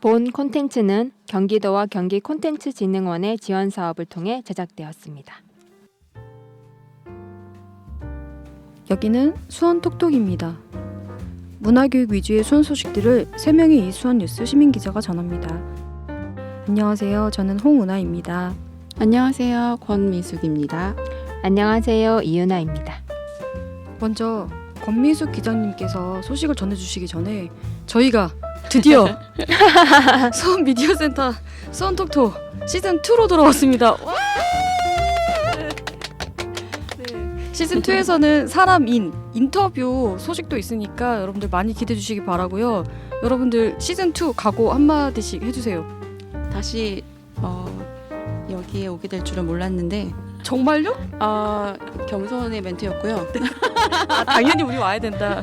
본 콘텐츠는 경기도와 경기 콘텐츠진흥원의 지원 사업을 통해 제작되었습니다. 여기는 수원 톡톡입니다. 문화교육 위주의 수원 소식들을 3명의 이수원 뉴스 시민 기자가 전합니다. 안녕하세요. 저는 홍은아입니다. 안녕하세요. 권미숙입니다. 안녕하세요. 이윤아입니다. 먼저 권미숙 기자님께서 소식을 전해주시기 전에 저희가 드디어 수원 미디어 센터 수원 톡톡 시즌 2로 돌아왔습니다. 와! 네. 시즌 2에서는 사람인 인터뷰 소식도 있으니까 여러분들 많이 기대해 주시기 바라고요. 여러분들 시즌 2 각오 한 마디씩 해주세요. 다시 어, 여기에 오게 될 줄은 몰랐는데 정말요? 어, 겸손의 멘트였고요. 아, 당연히 우리 와야 된다.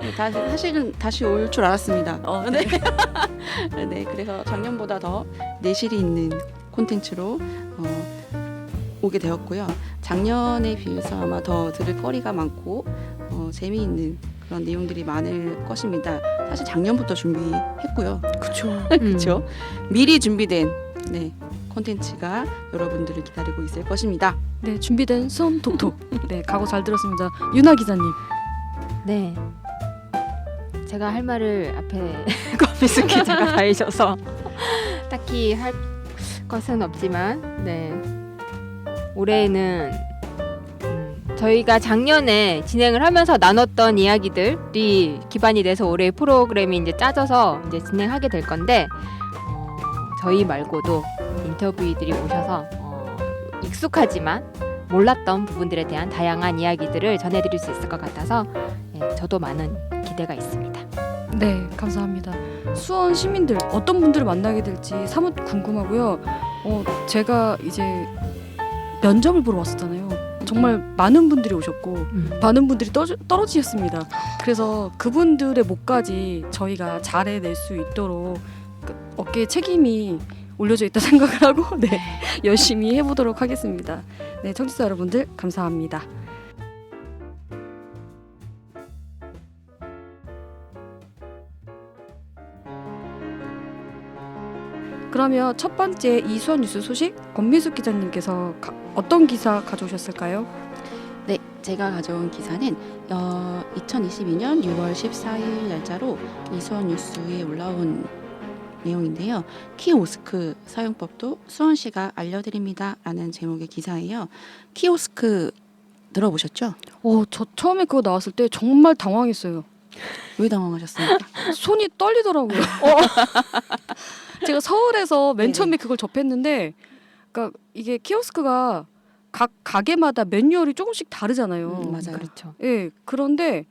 네, 다시, 사실은 다시 올 줄 알았습니다. 어, 네. 네, 그래서 작년보다 더 내실이 있는 콘텐츠로 어, 오게 되었고요. 작년에 비해서 아마 더 들을 거리가 많고 어, 재미있는 그런 내용들이 많을 것입니다. 사실 작년부터 준비했고요. 그렇죠. 그렇죠? 미리 준비된 네 콘텐츠가 여러분들을 기다리고 있을 것입니다. 네 준비된 수원 톡톡. 네 각오 잘 들었습니다. 윤아 기자님. 네. 제가 할 말을 앞에 권미숙 기자가 다 해줘서 딱히 할 것은 없지만 네 올해는 음, 저희가 작년에 진행을 하면서 나눴던 이야기들이 기반이 돼서 올해 프로그램이 이제 짜져서 이제 진행하게 될 건데 어, 저희 말고도 인터뷰이들이 오셔서 어, 익숙하지만 몰랐던 부분들에 대한 다양한 이야기들을 전해드릴 수 있을 것 같아서 예, 저도 많은 기대가 있습니다. 네 감사합니다. 수원 시민들 어떤 분들을 만나게 될지 사뭇 궁금하고요. 어 제가 이제 면접을 보러 왔었잖아요. 정말 많은 분들이 오셨고 많은 분들이 떠, 떨어지셨습니다. 그래서 그분들의 목까지 저희가 잘해낼 수 있도록 그 어깨에 책임이 올려져 있다 생각을 하고 네 열심히 해보도록 하겠습니다. 네 청취자 여러분들 감사합니다. 그러면 첫 번째 이수원 뉴스 소식 권미숙 기자님께서 가- 어떤 기사 가져오셨을까요? 네, 제가 가져온 기사는 어, 2022년 6월 14일 날짜로 이수원 뉴스에 올라온 내용인데요. 키오스크 사용법도 수원시가 알려드립니다라는 제목의 기사예요. 키오스크 들어보셨죠? 어, 저 처음에 그거 나왔을 때 정말 당황했어요. 왜 당황하셨습니까? 손이 떨리더라고요. 제가 서울에서 맨 네네. 처음에 그걸 접했는데, 그러니까 이게 키오스크가 각 가게마다 매뉴얼이 조금씩 다르잖아요. 음, 맞아요. 그렇죠. 예, 그런데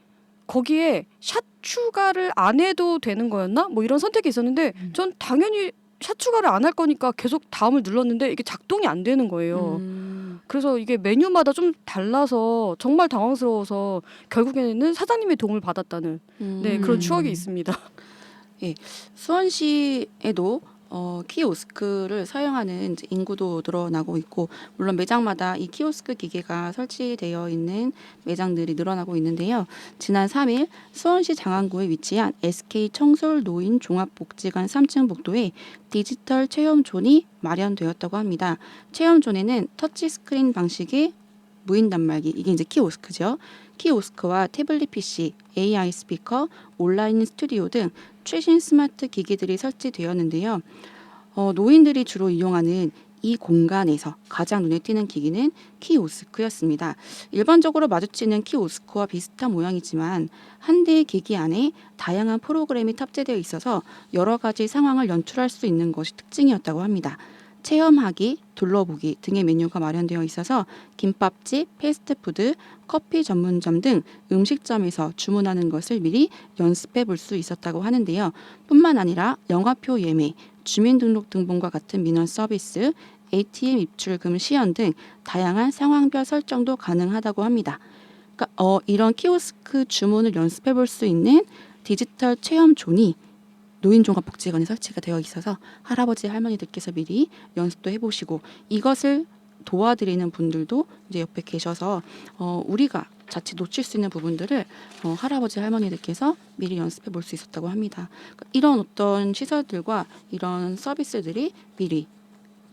거기에 샷 추가를 안 해도 되는 거였나? 뭐 이런 선택이 있었는데, 음. 전 당연히 샷 추가를 안 할 거니까 계속 다음을 눌렀는데 이게 작동이 안 되는 거예요. 음, 그래서 이게 메뉴마다 좀 달라서 정말 당황스러워서 결국에는 사장님의 도움을 받았다는 네 음. 그런 추억이 있습니다. 수원 시에도 어, 키오스크를 사용하는 인구도 늘어나고 있고 물론 매장마다 이 키오스크 기계가 설치되어 있는 매장들이 늘어나고 있는데요. 지난 3일 수원시 장안구에 위치한 SK 청솔 노인 종합복지관 3층 복도에 디지털 체험존이 마련되었다고 합니다. 체험존에는 터치스크린 방식의 무인 단말기 이게 이제 키오스크죠. 키오스크와 태블릿 PC, AI 스피커, 온라인 스튜디오 등 최신 스마트 기기들이 설치되었는데요. 어, 노인들이 주로 이용하는 이 공간에서 가장 눈에 띄는 기기는 키오스크였습니다. 일반적으로 마주치는 키오스크와 비슷한 모양이지만 한 대의 기기 안에 다양한 프로그램이 탑재되어 있어서 여러 가지 상황을 연출할 수 있는 것이 특징이었다고 합니다. 체험하기, 둘러보기 등의 메뉴가 마련되어 있어서 김밥집, 패스트푸드, 커피 전문점 등 음식점에서 주문하는 것을 미리 연습해 볼 수 있었다고 하는데요. 뿐만 아니라 영화표 예매, 주민등록등본과 같은 민원 서비스, ATM 입출금 시연 등 다양한 상황별 설정도 가능하다고 합니다. 그러니까 어, 이런 키오스크 주문을 연습해 볼 수 있는 디지털 체험 존이 노인종합복지관에 설치가 되어 있어서 할아버지 할머니들께서 미리 연습도 해보시고 이것을 도와드리는 분들도 이제 옆에 계셔서 어, 우리가 자칫 놓칠 수 있는 부분들을 어, 할아버지 할머니들께서 미리 연습해 볼 수 있었다고 합니다. 그러니까 이런 어떤 시설들과 이런 서비스들이 미리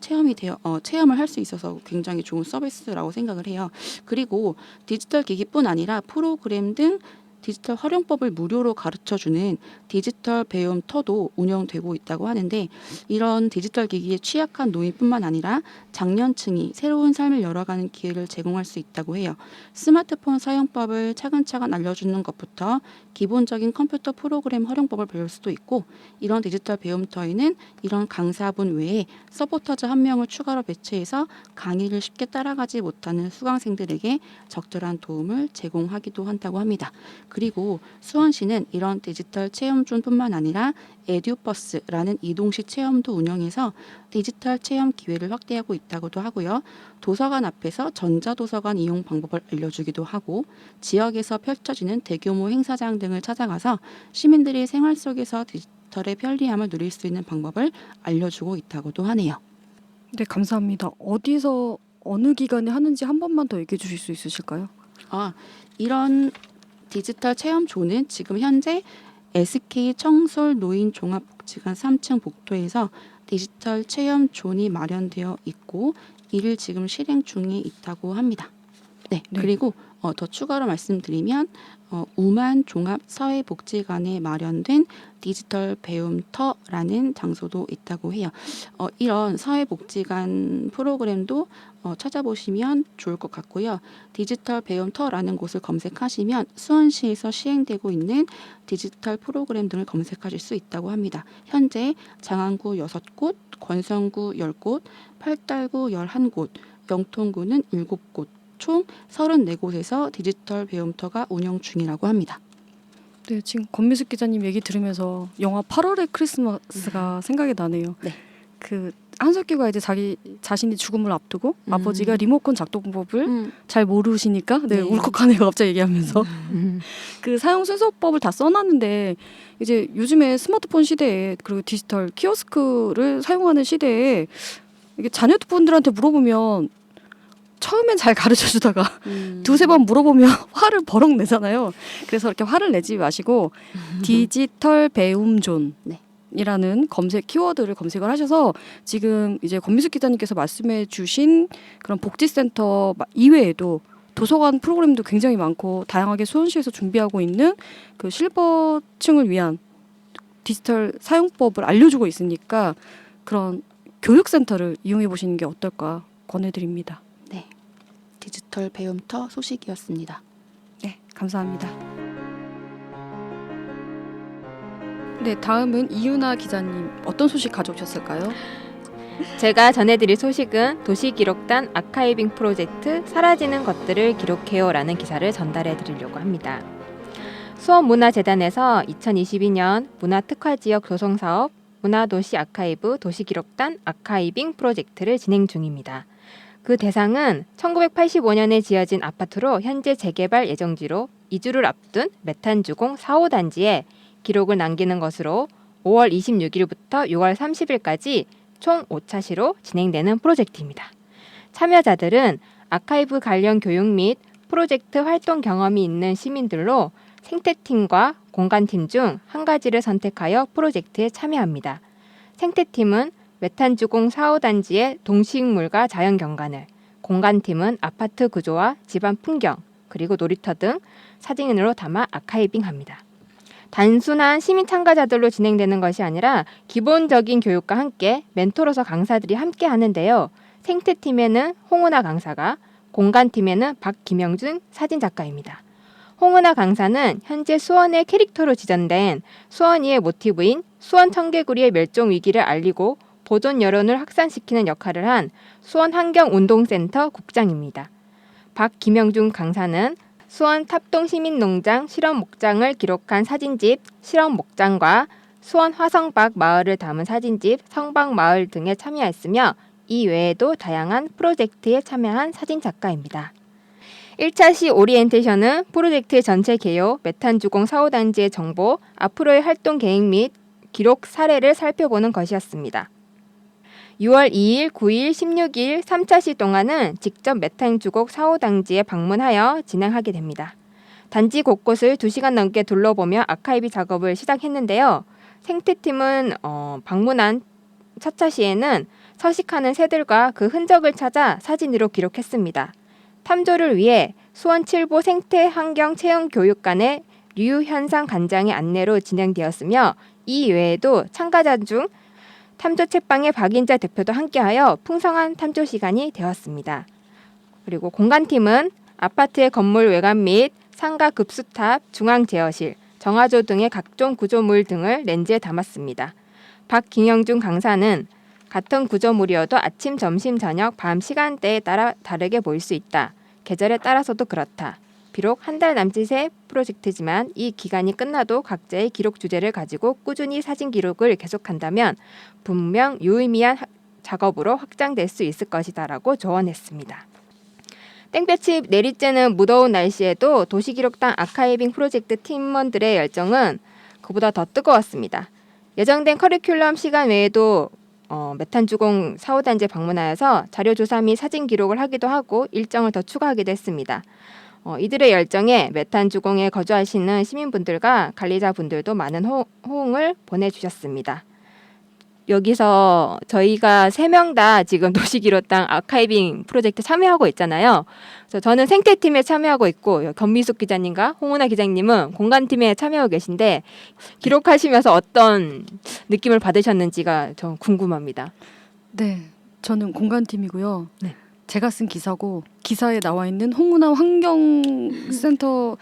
체험이 되어 어, 체험을 할 수 있어서 굉장히 좋은 서비스라고 생각을 해요. 그리고 디지털 기기뿐 아니라 프로그램 등 디지털 활용법을 무료로 가르쳐 주는 디지털 배움터도 운영되고 있다고 하는데 이런 디지털 기기에 취약한 노인뿐만 아니라 장년층이 새로운 삶을 열어가는 기회를 제공할 수 있다고 해요. 스마트폰 사용법을 차근차근 알려주는 것부터 기본적인 컴퓨터 프로그램 활용법을 배울 수도 있고 이런 디지털 배움터에는 이런 강사분 외에 서포터즈 한 명을 추가로 배치해서 강의를 쉽게 따라가지 못하는 수강생들에게 적절한 도움을 제공하기도 한다고 합니다. 그리고 수원시는 이런 디지털 체험존뿐만 아니라 에듀버스라는 이동식 체험도 운영해서 디지털 체험 기회를 확대하고 있다고도 하고요. 도서관 앞에서 전자도서관 이용 방법을 알려주기도 하고 지역에서 펼쳐지는 대규모 행사장 등을 찾아가서 시민들이 생활 속에서 디지털의 편리함을 누릴 수 있는 방법을 알려주고 있다고도 하네요. 네, 감사합니다. 어디서 어느 기관에 하는지 한 번만 더 얘기해 주실 수 있으실까요? 아, 이런 디지털 체험존은 지금 현재 SK 청솔 노인 종합복지관 3층 복도에서 디지털 체험존이 마련되어 있고 이를 지금 실행 중에 있다고 합니다. 네, 네. 그리고 어, 더 추가로 말씀드리면 어, 우만 종합 사회복지관에 마련된 디지털 배움터라는 장소도 있다고 해요. 어, 이런 사회복지관 프로그램도 어, 찾아보시면 좋을 것 같고요. 디지털 배움터라는 곳을 검색하시면 수원시에서 시행되고 있는 디지털 프로그램 등을 검색하실 수 있다고 합니다. 현재 장안구 6곳, 권성구 10곳, 팔달구 11곳, 영통구는 7곳, 총 34곳에서 디지털 배움터가 운영 중이라고 합니다. 네, 지금 권미숙 기자님 얘기 들으면서 영화 8월의 크리스마스가 생각이 나네요. 네. 그 한석규가 이제 자기 자신이 죽음을 앞두고 음. 아버지가 리모컨 작동법을 음, 잘 모르시니까 네, 네. 울컥하네요 갑자기 얘기하면서 음. 그 사용 순서법을 다 써놨는데 이제 요즘에 스마트폰 시대에 그리고 디지털 키오스크를 사용하는 시대에 이게 자녀분들한테 물어보면 처음엔 잘 가르쳐 주다가 음. 두세 번 물어보면 화를 버럭 내잖아요. 그래서 이렇게 화를 내지 마시고 디지털 배움 존 네. 이라는 검색 키워드를 검색을 하셔서 지금 이제 권미숙 기자님께서 말씀해 주신 그런 복지센터 마- 이외에도 도서관 프로그램도 굉장히 많고 다양하게 수원시에서 준비하고 있는 그 실버층을 위한 디지털 사용법을 알려주고 있으니까 그런 교육센터를 이용해 보시는 게 어떨까 권해드립니다. 디지털 배움터 소식이었습니다. 네, 감사합니다. 네, 다음은 이유나 기자님 어떤 소식 가져오셨을까요? 제가 전해드릴 소식은 도시기록단 아카이빙 프로젝트 사라지는 것들을 기록해요라는 기사를 전달해 드리려고 합니다. 수원문화재단에서 2022년 문화특화지역 조성사업 문화도시 아카이브 도시기록단 아카이빙 프로젝트를 진행 중입니다. 그 대상은 1985년에 지어진 아파트로 현재 재개발 예정지로 이주를 앞둔 메탄주공 4호 단지에 기록을 남기는 것으로 5월 26일부터 6월 30일까지 총 5차시로 진행되는 프로젝트입니다. 참여자들은 아카이브 관련 교육 및 프로젝트 활동 경험이 있는 시민들로 생태팀과 공간팀 중 한 가지를 선택하여 프로젝트에 참여합니다. 생태팀은 메탄주공 4호 단지의 동식물과 자연 경관을, 공간팀은 아파트 구조와 집안 풍경, 그리고 놀이터 등 사진으로 담아 아카이빙합니다. 단순한 시민 참가자들로 진행되는 것이 아니라 기본적인 교육과 함께 멘토로서 강사들이 함께 하는데요. 생태팀에는 홍은아 강사가, 공간팀에는 박김영준 사진작가입니다. 홍은아 강사는 현재 수원의 캐릭터로 지정된 수원이의 모티브인 수원 청개구리의 멸종 위기를 알리고 보존 여론을 확산시키는 역할을 한 수원 환경운동센터 국장입니다. 박김영준 강사는 수원 탑동 시민농장 실험 목장을 기록한 사진집 실험 목장과 수원 화성박 마을을 담은 사진집 성박 마을 등에 참여했으며 이 외에도 다양한 프로젝트에 참여한 사진 작가입니다. 1차 시 오리엔테이션은 프로젝트의 전체 개요, 메탄주공 사호 단지의 정보, 앞으로의 활동 계획 및 기록 사례를 살펴보는 것이었습니다. 6월 2일, 9일, 16일 3차 시 동안은 직접 메탄 주곡 사후 당지에 방문하여 진행하게 됩니다. 단지 곳곳을 2시간 넘게 둘러보며 아카이브 작업을 시작했는데요. 생태팀은 어, 방문한 차차 시에는 서식하는 새들과 그 흔적을 찾아 사진으로 기록했습니다. 탐조를 위해 수원 칠보 생태환경체험교육관의 류현상 관장의 안내로 진행되었으며 이 외에도 참가자 중 탐조 책방의 박인자 대표도 함께하여 풍성한 탐조 시간이 되었습니다. 그리고 공간팀은 아파트의 건물 외관 및 상가 급수탑, 중앙 제어실, 정화조 등의 각종 구조물 등을 렌즈에 담았습니다. 박김영준 강사는 같은 구조물이어도 아침, 점심, 저녁, 밤 시간대에 따라 다르게 보일 수 있다. 계절에 따라서도 그렇다. 비록 한 달 남짓의 프로젝트지만 이 기간이 끝나도 각자의 기록 주제를 가지고 꾸준히 사진 기록을 계속한다면 분명 유의미한 하- 작업으로 확장될 수 있을 것이다라고 조언했습니다. 땡볕이 내리쬐는 무더운 날씨에도 도시기록당 아카이빙 프로젝트 팀원들의 열정은 그보다 더 뜨거웠습니다. 예정된 커리큘럼 시간 외에도 어, 메탄 주공 사후단지에 방문하여서 자료 조사 및 사진 기록을 하기도 하고 일정을 더 추가하기도 했습니다. 어, 이들의 열정에 메탄 주공에 거주하시는 시민분들과 관리자분들도 많은 호, 호응을 보내주셨습니다. 여기서 저희가 세 명 다 지금 도시기록당 아카이빙 프로젝트 참여하고 있잖아요. 그래서 저는 생태팀에 참여하고 있고 권미숙 기자님과 홍은아 기자님은 공간팀에 참여하고 계신데 기록하시면서 어떤 느낌을 받으셨는지가 좀 궁금합니다. 네, 저는 공간팀이고요. 네. 제가 쓴 기사고 기사에 나와 있는 홍은아 환경센터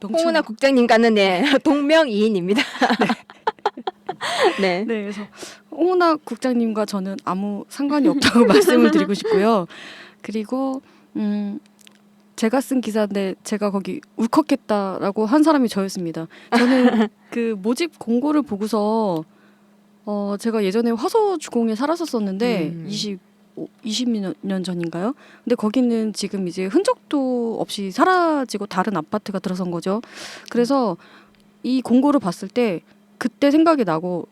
명칭- 홍은아 국장님과는 네, 동명이인입니다. 네. 네, 그래서 홍은아 국장님과 저는 아무 상관이 없다고 말씀을 드리고 싶고요. 그리고 음 제가 쓴 기사인데 제가 거기 울컥했다라고 한 사람이 저였습니다. 저는 그 모집 공고를 보고서 어 제가 예전에 화서 주공에 살았었었는데 음. 20 20년 전인가요? 근데 거기는 지금 이제 흔적도 없이 사라지고 다른 아파트가 들어선 거죠. 그래서 이 공고를 봤을 때 그때 생각이 나고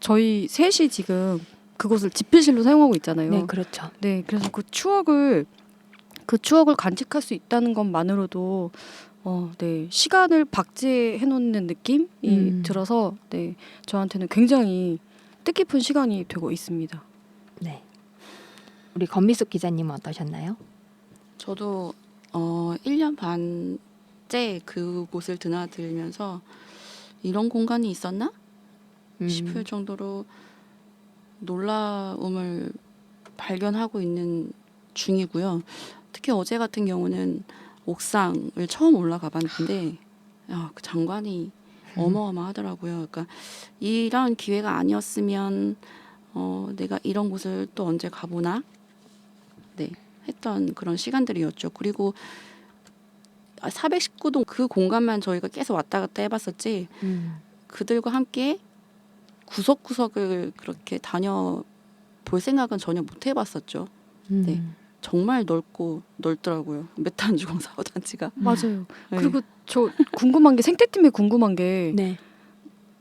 저희 셋이 지금 그곳을 집필실로 사용하고 있잖아요. 네, 그렇죠. 네, 그래서 그 추억을 그 추억을 간직할 수 있다는 것만으로도 어, 네 시간을 박제해 놓는 느낌이 음. 들어서 네 저한테는 굉장히 뜻깊은 시간이 되고 있습니다. 네. 우리 권미숙 기자님은 어떠셨나요? 저도 어 1년 반째 그곳을 드나들면서 이런 공간이 있었나 음. 싶을 정도로 놀라움을 발견하고 있는 중이고요. 특히 어제 같은 경우는 옥상을 처음 올라가 봤는데 야, 그 장관이 어마어마하더라고요. 그러니까 이런 기회가 아니었으면 어, 내가 이런 곳을 또 언제 가보나 네 했던 그런 시간들이었죠. 그리고 419동 그 공간만 저희가 계속 왔다 갔다 해봤었지 음. 그들과 함께 구석구석을 그렇게 다녀 볼 생각은 전혀 못 해봤었죠. 음. 네. 정말 넓고 넓더라고요. 메탄 주공 사고 단지가. 맞아요. 네. 그리고 저 궁금한 게 생태팀에 궁금한 게 네.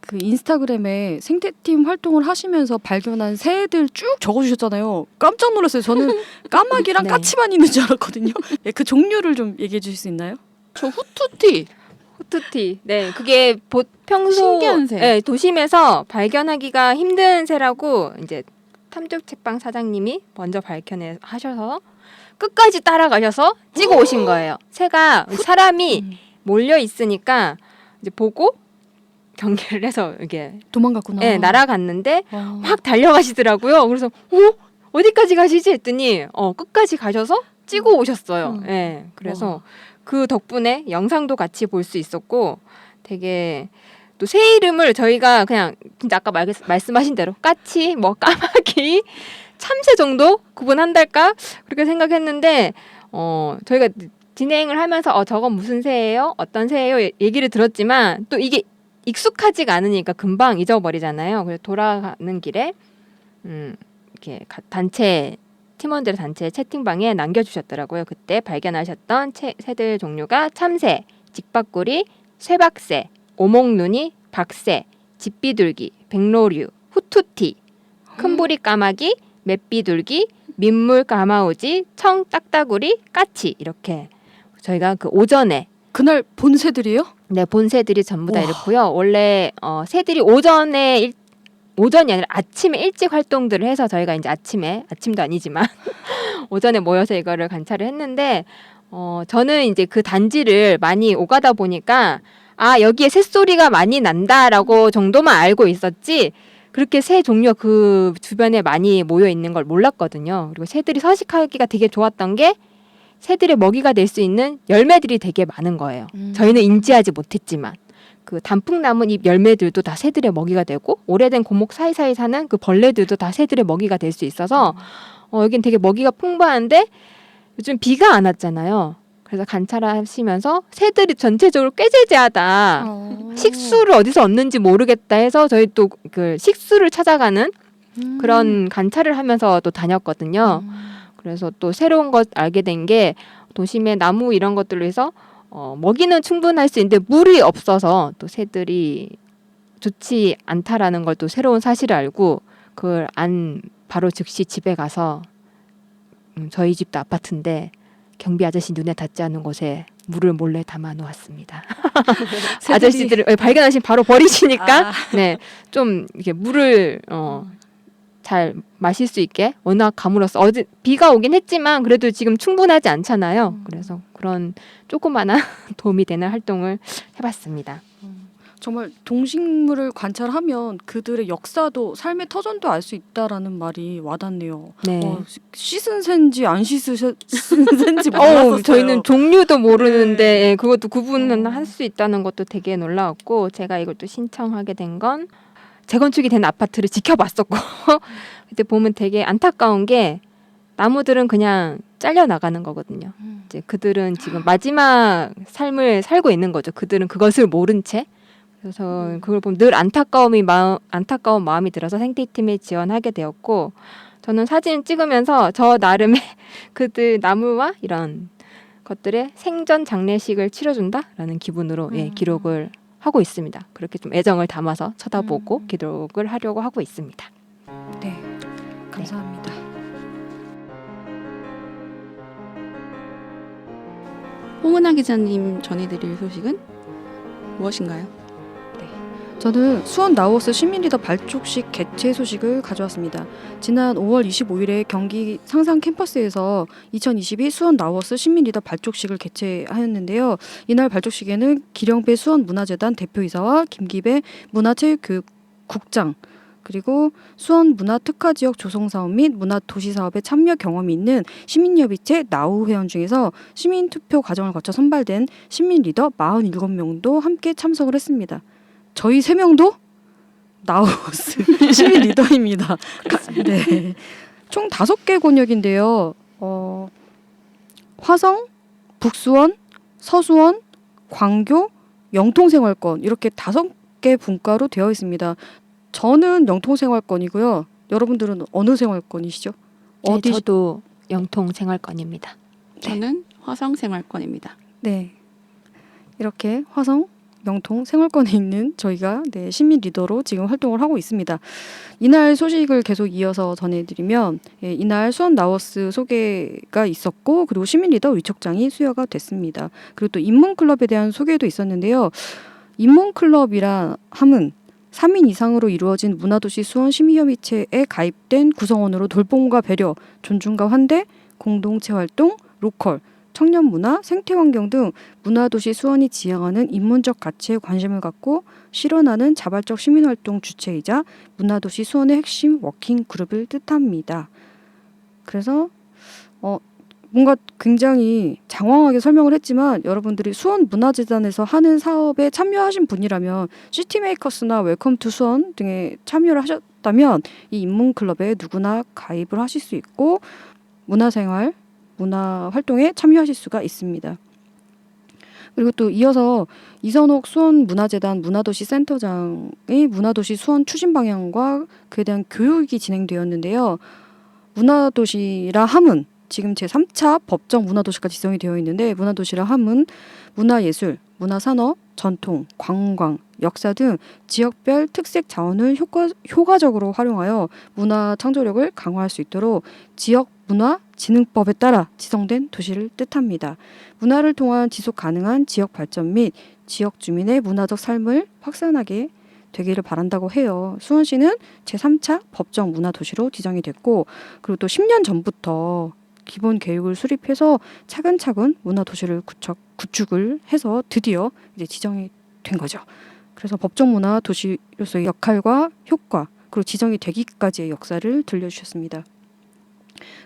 그 인스타그램에 생태팀 활동을 하시면서 발견한 새들 쭉 적어주셨잖아요. 깜짝 놀랐어요. 저는 까마귀랑 네. 까치만 있는 줄 알았거든요. 네, 그 종류를 좀 얘기해 주실 수 있나요? 저 후투티 호투티. 네, 그게 보, 평소 신기한 새. 네, 도심에서 발견하기가 힘든 새라고 이제 탐족 책방 사장님이 먼저 발견해 하셔서 끝까지 따라가셔서 찍어 오신 거예요. 새가 사람이 음, 몰려 있으니까 이제 보고 경계를 해서 이게 도망갔구나. 네, 날아갔는데 아. 막 달려가시더라고요. 그래서 어 어디까지 가시지 했더니 어 끝까지 가셔서 찍어 오셨어요. 음. 예. 그래서 와. 그 덕분에 영상도 같이 볼 수 있었고 되게 또 새 이름을 저희가 그냥 진짜 아까 말, 말씀하신 대로 까치 뭐 까마귀 참새 정도 구분한달까 그렇게 생각했는데 어 저희가 진행을 하면서 어 저건 무슨 새예요 어떤 새예요 얘- 얘기를 들었지만 또 이게 익숙하지가 않으니까 금방 잊어버리잖아요. 그래서 돌아가는 길에 음 이렇게 가- 단체 팀원들의 단체 채팅방에 남겨주셨더라고요. 그때 발견하셨던 채, 새들 종류가 참새, 직박구리, 쇠박새, 오목눈이, 박새, 집비둘기, 백로류, 후투티, 큰보리 까마귀, 맵비둘기, 민물 가마우지, 청 딱따구리, 까치 이렇게 저희가 그 오전에 그날 본 새들이에요? 네, 본 새들이 전부 다 우와. 이렇고요. 원래 어, 새들이 오전에 일, 오전이 아니라 아침에 일찍 활동들을 해서 저희가 이제 아침에 아침도 아니지만 오전에 모여서 이거를 관찰을 했는데 어, 저는 이제 그 단지를 많이 오가다 보니까 아 여기에 새소리가 많이 난다라고 정도만 알고 있었지 그렇게 새 종류가 그 주변에 많이 모여 있는 걸 몰랐거든요. 그리고 새들이 서식하기가 되게 좋았던 게 새들의 먹이가 될 수 있는 열매들이 되게 많은 거예요. 음. 저희는 인지하지 못했지만 그 단풍나무잎 열매들도 다 새들의 먹이가 되고 오래된 고목 사이사이 사는 그 벌레들도 다 새들의 먹이가 될 수 있어서 어, 여긴 되게 먹이가 풍부한데 요즘 비가 안 왔잖아요. 그래서 관찰하시면서 새들이 전체적으로 꾀재재하다. 어. 식수를 어디서 얻는지 모르겠다 해서 저희 또 그 식수를 찾아가는 음. 그런 관찰을 하면서 또 다녔거든요. 음. 그래서 또 새로운 것 알게 된 게 도심의 나무 이런 것들로 해서 어, 먹이는 충분할 수 있는데 물이 없어서 또 새들이 좋지 않다라는 걸 또 새로운 사실을 알고 그걸 안 바로 즉시 집에 가서 음, 저희 집도 아파트인데 경비 아저씨 눈에 닿지 않은 곳에 물을 몰래 담아 놓았습니다. 아저씨들을 예, 발견하시면 바로 버리시니까 아. 네, 좀 이렇게 물을 어, 잘 마실 수 있게 워낙 가물어서 어제 비가 오긴 했지만 그래도 지금 충분하지 않잖아요. 음. 그래서 그런 조그마한 도움이 되는 활동을 해봤습니다. 정말 동식물을 관찰하면 그들의 역사도 삶의 터전도 알 수 있다라는 말이 와닿네요. 네. 어, 시- 씻은 새인지 안 씻은 새인지 어, 몰랐었어요. 저희는 종류도 모르는데 예, 그것도 구분은 어. 할수 있다는 것도 되게 놀라웠고 제가 이걸 또 신청하게 된건 재건축이 된 아파트를 지켜봤었고 그때 보면 되게 안타까운 게 나무들은 그냥 잘려 나가는 거거든요. 음. 이제 그들은 지금 마지막 삶을 살고 있는 거죠. 그들은 그것을 모른 채. 그래서 음. 그걸 보면 늘 안타까움이 마음, 안타까운 마음이 들어서 생태팀에 지원하게 되었고 저는 사진 찍으면서 저 나름의 그들 나무와 이런 것들의 생전 장례식을 치러준다라는 기분으로 예, 음. 기록을 하고 있습니다. 그렇게 좀 애정을 담아서 쳐다보고 음. 기록을 하려고 하고 있습니다. 네, 감사합니다. 홍은아 기자님 전해드릴 소식은 무엇인가요? 저는 수원 나우어스 시민리더 발족식 개최 소식을 가져왔습니다. 지난 5월 25일에 경기 상상 캠퍼스에서 2022 수원 나우어스 시민리더 발족식을 개최하였는데요. 이날 발족식에는 기령배 수원 문화재단 대표이사와 김기배 문화체육교육국장 그리고 수원 문화 특화 지역 조성 사업 및 문화 도시 사업에 참여 경험이 있는 시민협의체 나우 회원 중에서 시민 투표 과정을 거쳐 선발된 시민 리더 47명도 함께 참석을 했습니다. 저희 세 명도 나우스 시민 리더입니다. 네. 총 다섯 개 권역인데요. 어, 화성, 북수원, 서수원, 광교, 영통생활권 이렇게 다섯 개 분과로 되어 있습니다. 저는 영통생활권이고요. 여러분들은 어느 생활권이시죠? 네, 어디? 저도 영통 생활권입니다. 저는 화성 생활권입니다. 네. 이렇게 화성, 영통, 생활권에 있는 저희가 네, 시민 리더로 지금 활동을 하고 있습니다. 이날 소식을 계속 이어서 전해드리면 예, 이날 수원 나워스 소개가 있었고 그리고 시민 리더 위촉장이 수여가 됐습니다. 그리고 또 인문 클럽에 대한 소개도 있었는데요. 인문 클럽이라 함은 3인 이상으로 이루어진 문화도시 수원 시민협의체에 가입된 구성원으로 돌봄과 배려, 존중과 환대, 공동체 활동, 로컬, 청년 문화, 생태 환경 등 문화 도시 수원이 지향하는 인문적 가치에 관심을 갖고 실현하는 자발적 시민 활동 주체이자 문화 도시 수원의 핵심 워킹 그룹을 뜻합니다. 그래서 어 뭔가 굉장히 장황하게 설명을 했지만 여러분들이 수원 문화재단에서 하는 사업에 참여하신 분이라면 시티메이커스나 웰컴 투 수원 등에 참여를 하셨다면 이 인문 클럽에 누구나 가입을 하실 수 있고 문화생활 문화 활동에 참여하실 수가 있습니다. 그리고 또 이어서 이선옥 수원 문화재단 문화도시 센터장의 문화도시 수원 추진 방향과 그에 대한 교육이 진행되었는데요. 문화도시라 함은 지금 제 3차 법정 문화도시가 지정이 되어 있는데 문화도시라 함은 문화예술, 문화산업, 전통, 관광, 역사 등 지역별 특색 자원을 효과, 효과적으로 활용하여 문화 창조력을 강화할 수 있도록 지역 문화 진흥법에 따라 지정된 도시를 뜻합니다. 문화를 통한 지속 가능한 지역 발전 및 지역 주민의 문화적 삶을 확산하게 되기를 바란다고 해요. 수원시는 제3차 법정 문화 도시로 지정이 됐고 그리고 또 10년 전부터 기본 계획을 수립해서 차근차근 문화 도시를 구축, 구축을 해서 드디어 이제 지정이 된 거죠. 그래서 법정 문화 도시로서의 역할과 효과 그리고 지정이 되기까지의 역사를 들려주셨습니다.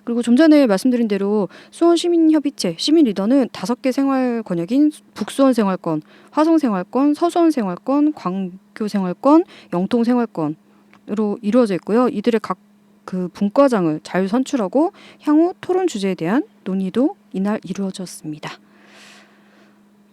그리고 좀 전에 말씀드린 대로 수원 시민협의체 시민 리더는 다섯 개 생활 권역인 북수원 생활권, 화성 생활권, 서수원 생활권, 광교 생활권, 영통 생활권으로 이루어져 있고요. 이들의 각 그 분과장을 잘 선출하고 향후 토론 주제에 대한 논의도 이날 이루어졌습니다.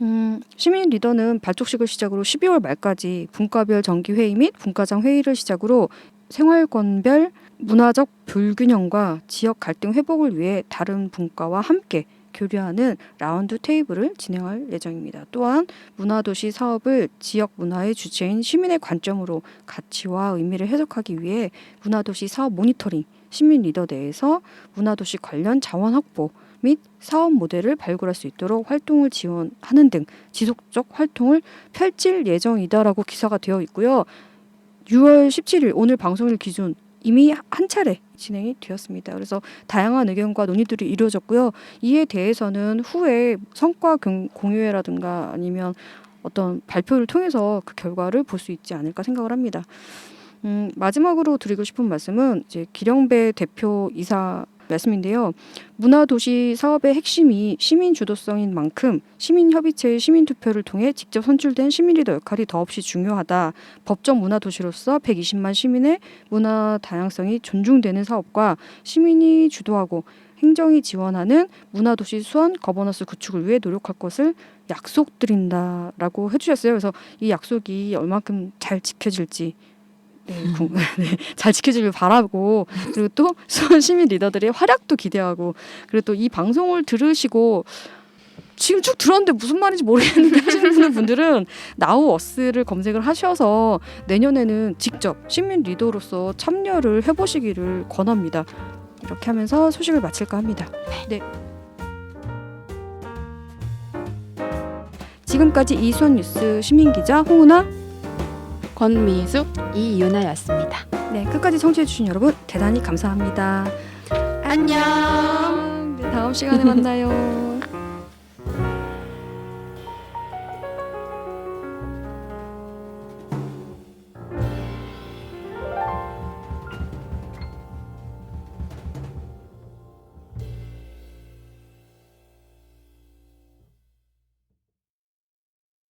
음, 시민 리더는 발족식을 시작으로 12월 말까지 분과별 정기 회의 및 분과장 회의를 시작으로 생활권별 문화적 불균형과 지역 갈등 회복을 위해 다른 분과와 함께 교류하는 라운드 테이블을 진행할 예정입니다. 또한 문화도시 사업을 지역 문화의 주체인 시민의 관점으로 가치와 의미를 해석하기 위해 문화도시 사업 모니터링, 시민 리더 내에서 문화도시 관련 자원 확보 및 사업 모델을 발굴할 수 있도록 활동을 지원하는 등 지속적 활동을 펼칠 예정이다라고 기사가 되어 있고요. 6월 17일 오늘 방송일 기준 이미 한 차례 진행이 되었습니다. 그래서 다양한 의견과 논의들이 이루어졌고요. 이에 대해서는 후에 성과 경- 공유회라든가 아니면 어떤 발표를 통해서 그 결과를 볼 수 있지 않을까 생각을 합니다. 음, 마지막으로 드리고 싶은 말씀은 이제 기령배 대표 이사 말씀인데요. 문화도시 사업의 핵심이 시민 주도성인 만큼 시민협의체의 시민투표를 통해 직접 선출된 시민리더 역할이 더없이 중요하다. 법정 문화도시로서 120만 시민의 문화 다양성이 존중되는 사업과 시민이 주도하고 행정이 지원하는 문화도시 수원 거버넌스 구축을 위해 노력할 것을 약속드린다라고 해주셨어요. 그래서 이 약속이 얼만큼 잘 지켜질지 네, 궁- 네, 잘 지켜지길 바라고 그리고 또 수원 시민 리더들의 활약도 기대하고 그리고 또 이 방송을 들으시고 지금 쭉 들었는데 무슨 말인지 모르겠는데 하시는 분들은 나우 어스를 검색을 하셔서 내년에는 직접 시민 리더로서 참여를 해보시기를 권합니다. 이렇게 하면서 소식을 마칠까 합니다. 네. 지금까지 이수원 뉴스 시민 기자 홍은아 권미숙 이유나였습니다. 네 끝까지 청취해주신 여러분 대단히 감사합니다. 안녕. 네, 다음 시간에 만나요.